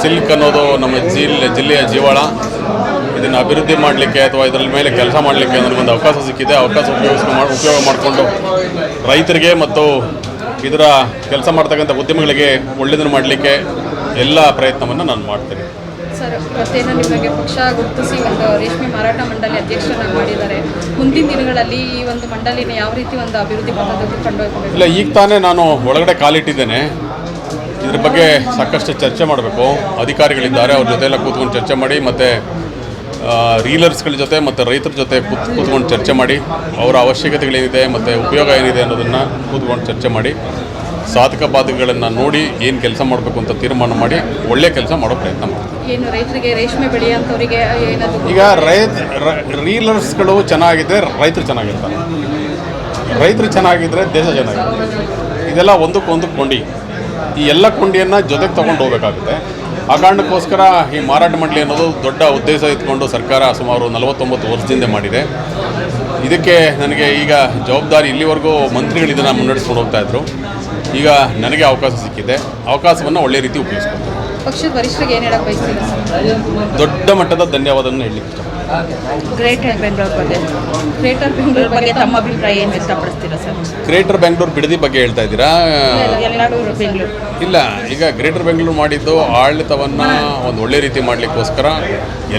Silk ಅನ್ನೋದು ನಮ್ಮ ಜಿಲ್ಲೆ ಜಿಲ್ಲೆಯ ಜೀವಾಳ. ಇದನ್ನು ಅಭಿವೃದ್ಧಿ ಮಾಡಲಿಕ್ಕೆ ಅಥವಾ ಇದರ ಮೇಲೆ ಕೆಲಸ ಮಾಡಲಿಕ್ಕೆ ನನಗೊಂದು ಅವಕಾಶ ಸಿಕ್ಕಿದೆ. ಅವಕಾಶ ಮಾಡಿ ಉಪಯೋಗ ಮಾಡಿಕೊಂಡು ರೈತರಿಗೆ ಮತ್ತು ಇದರ ಕೆಲಸ ಮಾಡ್ತಕ್ಕಂಥ ಉದ್ಯಮಗಳಿಗೆ ಒಳ್ಳೆಯದನ್ನು ಮಾಡಲಿಕ್ಕೆ ಎಲ್ಲ ಪ್ರಯತ್ನವನ್ನು ನಾನು ಮಾಡ್ತೇನೆ. ಸರ್ ಇವತ್ತೇನು ನಿಮಗೆ ಪಕ್ಷ ಗುರುತಿಸಿ ಒಂದು ರೇಷ್ಮೆ ಮಾರಾಟ ಮಂಡಳಿ ಅಧ್ಯಕ್ಷರನ್ನಾಗಿ ಮಾಡಿದ್ದಾರೆ. ಮುಂದಿನ ದಿನಗಳಲ್ಲಿ ಈ ಒಂದು ಮಂಡಳಿನ ಯಾವ ರೀತಿ ಒಂದು ಅಭಿವೃದ್ಧಿ ಇಲ್ಲ ಈಗ ತಾನೇ ನಾನು ಒಳಗಡೆ ಕಾಲಿಟ್ಟಿದ್ದೇನೆ. ಇದ್ರ ಬಗ್ಗೆ ಸಾಕಷ್ಟು ಚರ್ಚೆ ಮಾಡಬೇಕು. ಅಧಿಕಾರಿಗಳಿದ್ದಾರೆ ಅವ್ರ ಜೊತೆ ಎಲ್ಲ ಕೂತ್ಕೊಂಡು ಚರ್ಚೆ ಮಾಡಿ ಮತ್ತು ರೀಲರ್ಸ್ಗಳ ಜೊತೆ ಮತ್ತು ರೈತರ ಜೊತೆ ಕೂತ್ ಕೂತ್ಕೊಂಡು ಚರ್ಚೆ ಮಾಡಿ ಅವರ ಅವಶ್ಯಕತೆಗಳೇನಿದೆ ಮತ್ತು ಉಪಯೋಗ ಏನಿದೆ ಅನ್ನೋದನ್ನು ಕೂತ್ಕೊಂಡು ಚರ್ಚೆ ಮಾಡಿ ಸಾಧಕ ಬಾಧಕಗಳನ್ನು ನೋಡಿ ಏನು ಕೆಲಸ ಮಾಡಬೇಕು ಅಂತ ತೀರ್ಮಾನ ಮಾಡಿ ಒಳ್ಳೆಯ ಕೆಲಸ ಮಾಡೋ ಪ್ರಯತ್ನ ಮಾಡ್ತೀವಿ. ಈಗ ರೈತ ರೀಲರ್ಸ್ಗಳು ಚೆನ್ನಾಗಿದ್ದರೆ ರೈತರು ಚೆನ್ನಾಗಿರ್ತಾರೆ. ರೈತರು ಚೆನ್ನಾಗಿದ್ದರೆ ದೇಶ ಚೆನ್ನಾಗಿರುತ್ತೆ. ಇದೆಲ್ಲ ಒಂದಕ್ಕೊಂದು ಕೊಂಡಿ ಈ ಎಲ್ಲ ಕೊಂಡಿಯನ್ನು ಜೊತೆಗೆ ತೊಗೊಂಡು ಹೋಗಬೇಕಾಗುತ್ತೆ. ಆ ಕಾರಣಕ್ಕೋಸ್ಕರ ಈ ಮಾರಾಟ ಮಂಡಳಿ ಅನ್ನೋದು ದೊಡ್ಡ ಉದ್ದೇಶ ಇಟ್ಕೊಂಡು ಸರ್ಕಾರ ಸುಮಾರು ನಲವತ್ತೊಂಬತ್ತು ವರ್ಷದಿಂದ ಮಾಡಿದೆ. ಇದಕ್ಕೆ ನನಗೆ ಈಗ ಜವಾಬ್ದಾರಿ ಇಲ್ಲಿವರೆಗೂ ಮಂತ್ರಿಗಳು ಇದನ್ನು ಮುನ್ನಡೆಸ್ಕೊಂಡು ಹೋಗ್ತಾ ಇದ್ರು. ಈಗ ನನಗೆ ಅವಕಾಶ ಸಿಕ್ಕಿದೆ. ಅವಕಾಶವನ್ನು ಒಳ್ಳೆ ರೀತಿ ಉಪಯೋಗಿಸ್ಕೊಳ್ತೀನಿ. ಪಕ್ಷದ ವರಿಷ್ಠರಿಗೆ ಏನು ಹೇಳಕ್ಕೆ ಬಯಸ್ತೀರಾ? ದೊಡ್ಡ ಮಟ್ಟದ ಧನ್ಯವಾದವನ್ನು ಹೇಳಲಿಕ್ಕೆ ಇಷ್ಟಪಡ್ತೀನಿ. ಗ್ರೇಟರ್ ಬೆಂಗಳೂರು ಬಗ್ಗೆ. ಗ್ರೇಟರ್ ಬೆಂಗಳೂರು ಬಗ್ಗೆ ತಮ್ಮ ಅಭಿಪ್ರಾಯ ಏನು ಇಷ್ಟಪಡಿಸ್ತೀರಾ ಸರ್? ಗ್ರೇಟರ್ ಬೆಂಗಳೂರು ಬಿಡದಿ ಬಗ್ಗೆ ಹೇಳ್ತಾ ಇದ್ದೀರಾ? ಎಲ್ಲರೂ ಬೆಂಗಳೂರು ಇಲ್ಲ ಈಗ ಗ್ರೇಟರ್ ಬೆಂಗಳೂರು ಮಾಡಿದ್ದು ಆಡಳಿತವನ್ನು ಒಂದು ಒಳ್ಳೆ ರೀತಿ ಮಾಡಲಿಕ್ಕೋಸ್ಕರ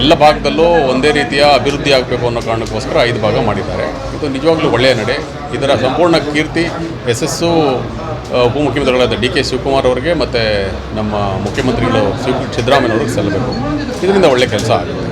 ಎಲ್ಲ ಭಾಗದಲ್ಲೂ ಒಂದೇ ರೀತಿಯ ಅಭಿವೃದ್ಧಿ ಆಗಬೇಕು ಅನ್ನೋ ಕಾರಣಕ್ಕೋಸ್ಕರ ಐದು ಭಾಗ ಮಾಡಿದ್ದಾರೆ. ಇದು ನಿಜವಾಗ್ಲೂ ಒಳ್ಳೆಯ ನಡೆ. ಇದರ ಸಂಪೂರ್ಣ ಕೀರ್ತಿ ಯಶಸ್ಸು ಎಸ್ ಉಪಮುಖ್ಯಮಂತ್ರಿಗಳಾದ ಡಿ ಕೆ ಶಿವಕುಮಾರ್ ಅವರಿಗೆ ಮತ್ತು ನಮ್ಮ ಮುಖ್ಯಮಂತ್ರಿಗಳು ಸಿದ್ದರಾಮಯ್ಯ ಅವ್ರಿಗೆ ಸಲ್ಲಬೇಕು ಇದರಿಂದ ಒಳ್ಳೆ ಕೆಲಸ ಆಗುತ್ತೆ.